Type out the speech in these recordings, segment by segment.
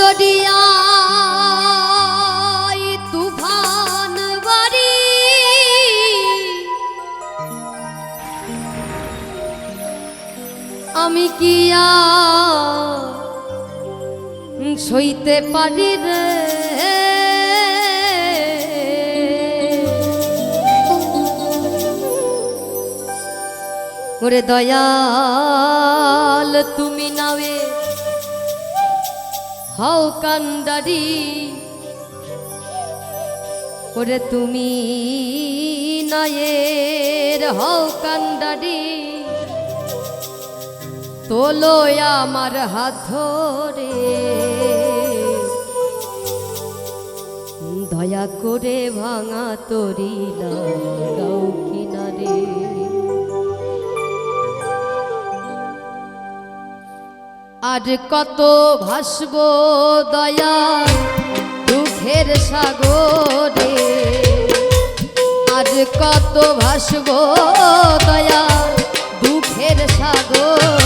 দরিয়ায় তুফান বাড়ি। আমি কি আর সইতে পারি রে? ওরে দয়াল তুমি নাওয়ে হও কান্ডারি ওরে তুমি নায়ের হও কান্ডারি তোলো আমার হাত ধরে। দয়া করে ভাঙা তরি লাগাও কিনারে। আর কত ভাসব দয়া দুঃখের সাগরে? আর কত ভাসব দয়া দুঃখের সাগরে?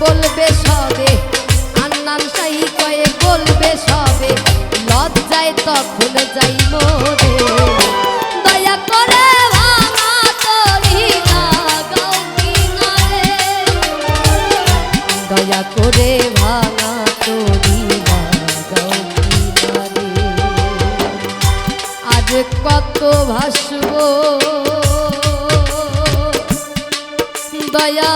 বলবে সবে। আন্নান সাই কয়ে বলবে সবে। লজ্জায় তখন যাই মোরে। দয়া করে দয়া করে ভাঙা তরি আজ কত ভাসব। দয়া